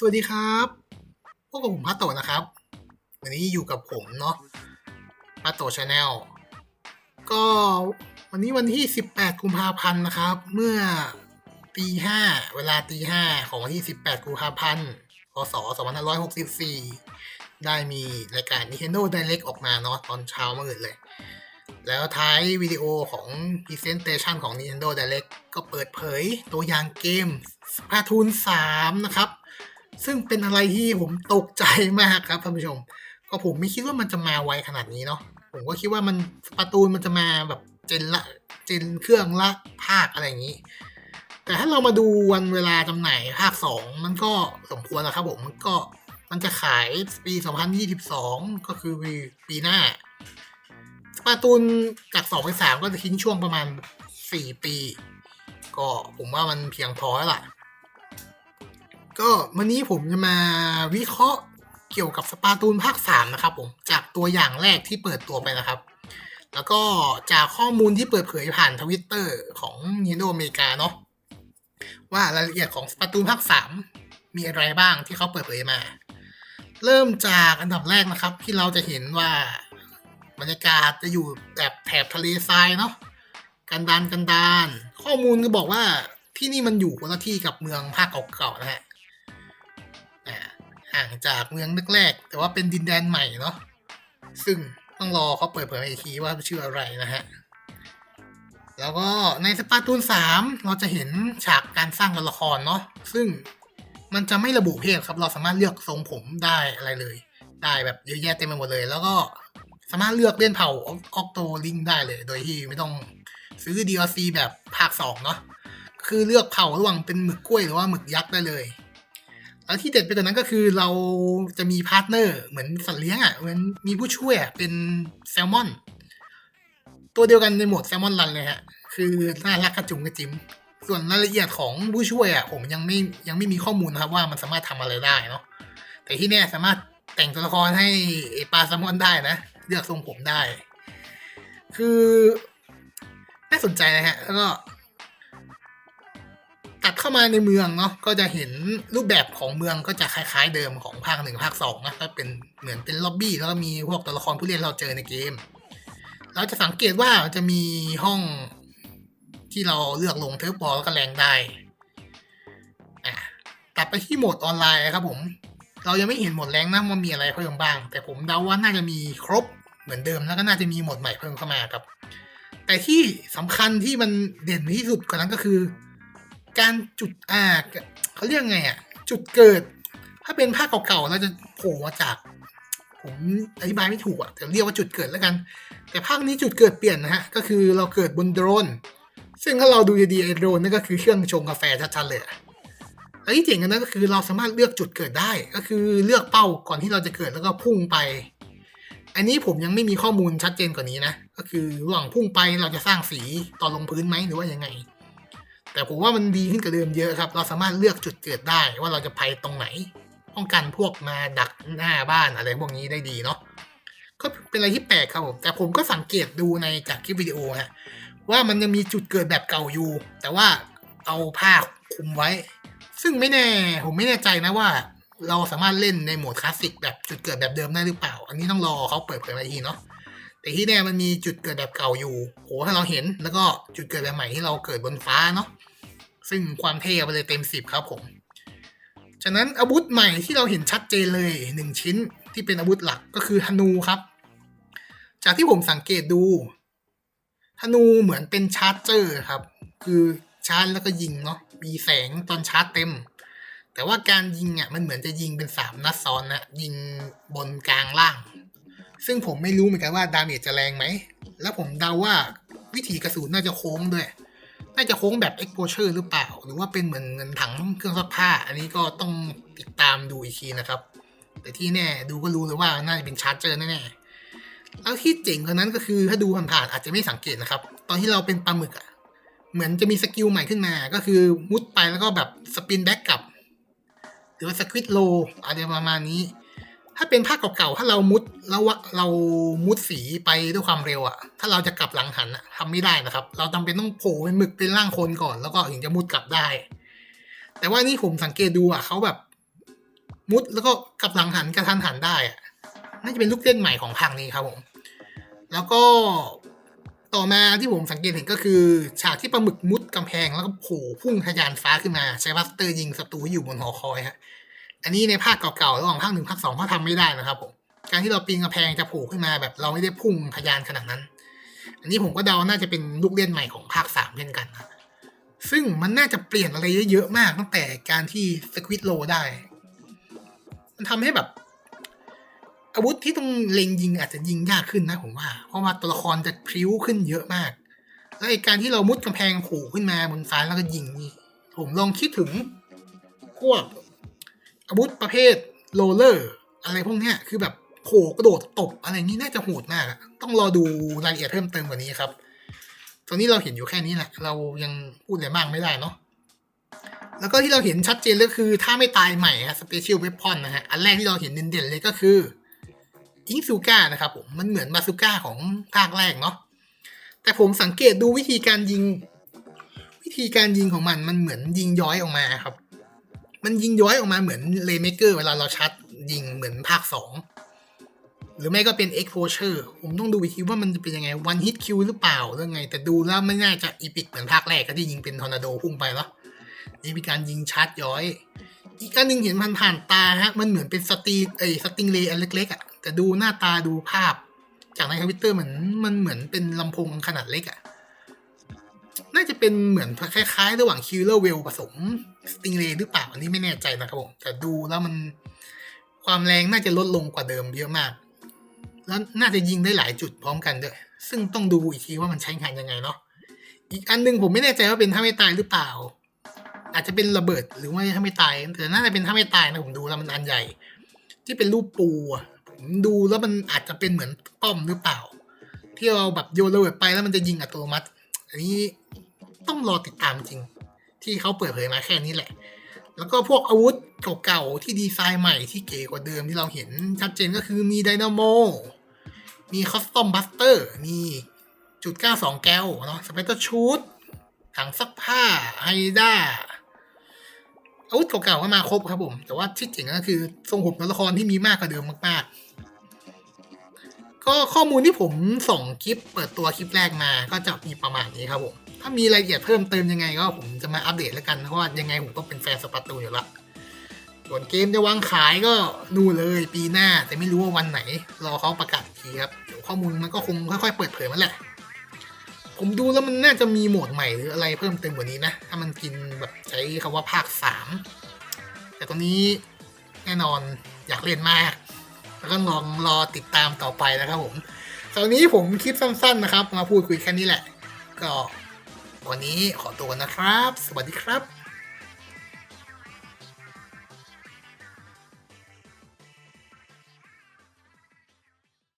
สวัสดีครับพวกผมพัตโตนะครับ วันนี้อยู่กับผมเนาะพัตโตชาแนลก็วันนี้วันที่ 18 กุมภาพันธ์นะครับ เมื่อตีห้าเวลาตีห้าของวันที่ 18 กุมภาพันธ์พศ2564 ได้มีรายการ Nintendo Direct ออกมาเนาะตอนเช้าเมื่อคืนเลย แล้วท้ายวิดีโอของ Presentation ของ Nintendo Direct ก็เปิดเผยตัวอย่างเกม Splatoon 3นะครับ ซึ่งเป็นอะไรที่ผมตกใจมากครับท่านผู้ชม ก็ผมไม่คิดว่ามันจะมาไวขนาดนี้เนาะผมก็คิดว่ามันสปาตูนมันจะมาแบบเจนละเจนเครื่องละภาคอะไรอย่างนี้ แต่ถ้าเรามาดูวันเวลาจำหน่ายภาค 2 มันก็สมควรนะครับผมมันก็มันจะขายปี 2022 ก็คือปีหน้าสปาตูนจาก2ไป3ก็จะทิ้งช่วงประมาณ 4 ปี ก็ผมว่ามันเพียงพอแล้วล่ะ ก็วันนี้ผมจะมาวิเคราะห์เกี่ยวกับสปาตูนภาค 3 นะครับผม จากตัวอย่างแรกที่เปิดตัวไปนะครับ แล้วก็จากข้อมูลที่เปิดเผยผ่านทวิตเตอร์ของ Nintendo อเมริกาเนาะว่ารายละเอียดของสปาตูนภาค 3 มีอะไรบ้างที่เขาเปิดเผยมา เริ่มจากอันดับแรกนะครับ ที่เราจะเห็นว่าบรรยากาศจะอยู่แบบแถบทะเลทรายเนาะกันดานกันดาน ข้อมูลก็บอกว่าที่นี่มันอยู่คนละที่กับเมืองภาคเก่าๆนะฮะ ห่างจากเมืองแรกๆแต่ว่าเป็นดินแดนใหม่เนาะซึ่งต้องรอเขาเปิดเผยอีกทีว่าชื่ออะไรนะฮะแล้วก็ในสปาตูน 3 เราจะเห็นฉากการสร้างตัวละครเนาะซึ่งมันจะไม่ระบุเพศครับ เราสามารถเลือกทรงผมได้อะไรเลย ได้แบบเยอะแยะเต็มไปหมดเลย แล้วก็สามารถเลือกเล่นเผ่าออกโตลิงได้เลย โดยที่ไม่ต้องซื้อ DLC แบบภาค 2 เนาะคือเลือกเผ่าระหว่างเป็นหมึกกล้วยหรือว่าหมึกยักษ์ได้เลย แล้วที่เด็ดไปกว่านั้นก็คือเราจะมีพาร์ทเนอร์เหมือนสัตว์เลี้ยงอะเหมือนมีผู้ช่วยอะเป็นแซลมอน ตัวเดียวกันในโหมดแซลมอนรันเลยฮะ คือน่ารักกระจุงกระจิม ส่วนรายละเอียดของผู้ช่วยอะผมยังไม่ยังไม่มีข้อมูลนะครับว่ามันสามารถทำอะไรได้เนาะแต่ที่เนี่ยสามารถแต่งตัวละครให้ปลาแซลมอนได้นะเลือกทรงผมได้ คือน่าสนใจนะฮะแล้วก็ัดเข้ามาในเมืองเนาะก็จะเห็นรูปแบบของเมืองก็จะคล้าย ๆ เดิมของภาคหนึ่งภาคสองนะก็เป็นเหมือนเป็นล็อบบี้แล้วก็มีพวกตัวละครผู้เล่นเราเจอในเกม เราจะสังเกตว่าจะมีห้องที่เราเลือกลงเทิร์ฟบอลแล้วก็แรงได้อะตัดไปที่โหมดออนไลน์ครับผม เรายังไม่เห็นโหมดแรงนะว่ามีอะไรเพิ่มบ้าง แต่ผมเดาว่าน่าจะมีครบเหมือนเดิมแล้วก็น่าจะมีโหมดใหม่เพิ่มเข้ามาครับ แต่ที่สำคัญที่มันเด่นที่สุดกว่านั้นก็คือ การจุดอ่าเขาเรียกไงอะ จุดเกิด ถ้าเป็นภาคเก่าๆเราจะโผล่มาจาก ผมอธิบายไม่ถูกอะแต่เรียกว่าจุดเกิดแล้วกัน แต่ภาคนี้จุดเกิดเปลี่ยนนะฮะ ก็คือเราเกิดบนโดรน ซึ่งถ้าเราดูดีๆไอโดรนนั่นก็คือเครื่องชงกาแฟชัดๆเลยอะแล้วที่เจ๋งกันนั้นก็คือเราสามารถเลือกจุดเกิดได้ ก็คือเลือกเป้าก่อนที่เราจะเกิดแล้วก็พุ่งไป อันนี้ผมยังไม่มีข้อมูลชัดเจนกว่านี้นะ ก็คือระหว่างพุ่งไปเราจะสร้างสีตอนลงพื้นไหมหรือว่ายังไง แต่ผมว่ามันดีขึ้นกว่าเดิมเยอะครับ เราสามารถเลือกจุดเกิดได้ว่าเราจะไปตรงไหน ป้องกันพวกมาดักหน้าบ้านอะไรพวกนี้ได้ดีเนาะก็เป็นอะไรที่แปลกครับผม แต่ผมก็สังเกตดูในจากคลิปวิดีโอฮะว่ามันยังมีจุดเกิดแบบเก่าอยู่ แต่ว่าเอาผ้าคุมไว้ ซึ่งไม่แน่ ผมไม่แน่ใจนะว่า เราสามารถเล่นในโหมดคลาสสิกแบบจุดเกิดแบบเดิมได้หรือเปล่า อันนี้ต้องรอเขาเปิดเผยมาอีกทีเนาะ แต่ที่แน่มันมีจุดเกิดแบบเก่าอยู่โหถ้าเราเห็นแล้วก็จุดเกิดแบบใหม่ที่เราเกิดบนฟ้าเนาะซึ่งความเท่ไปเลยเต็มสิบครับผมฉะนั้นอาวุธใหม่ที่เราเห็นชัดเจนเลยหนึ่งชิ้นที่เป็นอาวุธหลักก็คือธนูครับ จากที่ผมสังเกตดูธนูเหมือนเป็นชาร์จเจอร์ครับ คือชาร์จแล้วก็ยิงเนาะมีแสงตอนชาร์จเต็ม แต่ว่าการยิงอะมันเหมือนจะยิงเป็นสามนัดซ้อนนะยิงบนกลางล่าง ซึ่งผมไม่รู้เหมือนกันว่าดาเมจจะแรงไหม แล้วผมเดาว่าวิธีกระสุนน่าจะโค้งด้วย น่าจะโค้งแบบ exposure หรือเปล่า หรือว่าเป็นเหมือนเงินถังเครื่องซักผ้า อันนี้ก็ต้องติดตามดูอีกทีนะครับ แต่ที่แน่ดูก็รู้เลยว่าน่าจะเป็นชาร์จเจอร์แน่ๆแล้วที่เจ๋งกว่านั้นก็คือถ้าดูผ่านๆอาจจะไม่สังเกตนะครับ ตอนที่เราเป็นปลาหมึกอะเหมือนจะมีสกิลใหม่ขึ้นมา ก็คือมุดไปแล้วก็แบบสปินแบ็กกลับ หรือว่าสควิตโลอะไรประมาณนี้ ถ้าเป็นภาคเก่าๆ ถ้าเรามุดแล้วว่าเรามุดสีไปด้วยความเร็วอะถ้าเราจะกลับหลังหันอะทำไม่ได้นะครับ เราจำเป็นต้องโผล่เป็นหมึกเป็นร่างคนก่อน แล้วก็ถึงจะมุดกลับได้ แต่ว่านี่ผมสังเกตดูอะเขาแบบ มุดแล้วก็กลับหลังหันกระทันหันได้อะน่าจะเป็นลูกเล่นใหม่ของภาคนี้ครับผม แล้วก็ต่อมาที่ผมสังเกตเห็นก็คือ ฉากที่ปลาหมึกมุดกำแพงแล้วก็โผล่พุ่งทะยานฟ้าขึ้นมา ใช้บัสเตอร์ยิงศัตรูที่อยู่บนหอคอยฮะ อันนี้ในภาคเก่าๆระหว่างภาคหนึ่งภาคสองเขาทำไม่ได้นะครับผมการที่เราปีนกำแพงจะผล่ขึ้นมาแบบเราไม่ได้พุ่งทะยานขนาดนั้น อันนี้ผมก็เดาน่าจะเป็นลูกเล่นใหม่ของภาคสามเช่นกันนะซึ่งมันน่าจะเปลี่ยนอะไรเยอะๆมาก ตั้งแต่การที่สควิตโลได้ มันทำให้แบบ อาวุธที่ต้องเล็งยิงอาจจะยิงยากขึ้นนะผมว่า เพราะว่าตัวละครจะพริ้วขึ้นเยอะมาก แล้วไอการที่เรามุดกำแพงผล่ขึ้นมาบนฟ้าแล้วก็ยิงนี่ผมลองคิดถึงพวก อาวุธประเภทโรเลอร์อะไรพวกเนี้ยคือแบบโผกระโดดตบอะไรนี้น่าจะโหดมากต้องรอดูรายละเอียดเพิ่มเติมกว่านี้ครับ ตอนนี้เราเห็นอยู่แค่นี้แหละ เรายังพูดอะไรมากไม่ได้เนาะแล้วก็ที่เราเห็นชัดเจนเลยคือถ้าไม่ตายใหม่ฮะสเปเชียลเวพอนนะฮะอันแรกที่เราเห็นเด่นๆเลยก็คืออิงซูก้านะครับผมมันเหมือนบาซูก้าของภาคแรกเนาะแต่ผมสังเกตดูวิธีการยิง วิธีการยิงของมันมันเหมือนยิงย้อยออกมาครับ มันยิงย้อยออกมาเหมือนเลเมเกอร์เวลาเราชัดยิงเหมือนภาคสองหรือไม่ก็เป็น exposure ผมต้องดูอีกทีว่ามันจะเป็นยังไง one hit kill หรือเปล่าหรือไง แต่ดูแล้วไม่น่าจะอีพิกเหมือนภาคแรกก็ที่ยิงเป็นทอร์นาโดพุ่งไปแล้วนี่เป็นการยิงชาร์จย้อย อีกอันหนึ่งเห็นมันผ่านตาฮะ มันเหมือนเป็นสตีเอ้สติงเลอันเล็กๆอะแต่ดูหน้าตาดูภาพ จากในคอมพิวเตอร์เหมือนมันเหมือนเป็นลำโพงขนาดเล็กอะ น่าจะเป็นเหมือนคล้ายๆ ระหว่างคิลเลอร์เวลผสมสติงเลหรือเปล่าอันนี้ไม่แน่ใจนะครับผมแต่ดูแล้วมันความแรงน่าจะลดลงกว่าเดิมเยอะมาก แล้วน่าจะยิงได้หลายจุดพร้อมกันด้วย ซึ่งต้องดูอีกทีว่ามันใช้งานยังไงเนาะอีกอันหนึงผมไม่แน่ใจว่าเป็นถ้าไม่ตายหรือเปล่า อาจจะเป็นระเบิดหรือว่าถ้าไม่ตายแต่น่าจะเป็นถ้าไม่ตายนะผมดูแล้วมันอันใหญ่ ที่เป็นรูปปูผมดูแล้วมันอาจจะเป็นเหมือนป้อมหรือเปล่า ที่เราแบบโยนระเบิดไปแล้วมันจะยิงอัตโนมัติ อันนี้ ต้องรอติดตามจริง ที่เขาเปิดเผยมาแค่นี้แหละ แล้วก็พวกอาวุธเก่าๆที่ดีไซน์ใหม่ที่เก๋กว่าเดิมที่เราเห็นชัดเจนก็คือมีไดนาโม มีคอสตอมบัสเตอร์ มีจุด92แก้วเนาะสเปเตอร์ชูดถังซักผ้าไฮด้าอาวุธเก่าๆก็มาครบครับผม แต่ว่าที่เจ๋งก็คือทรงผมตัวละครที่มีมากกว่าเดิมมากๆ ก็ข้อมูลที่ผมส่งคลิปเปิดตัวคลิปแรกมาก็จะมีประมาณนี้ครับผมถ้ามีรายละเอียดเพิ่มเติมยังไงก็ผมจะมาอัปเดตแล้วกันเพราะว่ายังไงผมก็เป็นแฟนสปาร์ตูอยู่ละส่วนเกมจะวางขายก็นู่นเลยปีหน้าแต่ไม่รู้ว่าวันไหน รอเขาประกาศทีครับเดี๋ยวข้อมูลมันก็คงค่อย ๆ เปิดเผยมันแหละ ผมดูแล้วมันน่าจะมีโหมดใหม่หรืออะไรเพิ่มเติมกว่านี้นะ ถ้ามันกินแบบใช้คำว่าภาคสามแต่ตอนนี้แน่นอนอยากเล่นมาก แล้วก็ลองรอติดตามต่อไปนะครับผมตอนนี้ผมคลิปสั้นๆนะครับ มาพูดคุยแค่นี้แหละ ก็วันนี้ขอตัวนะครับ สวัสดีครับ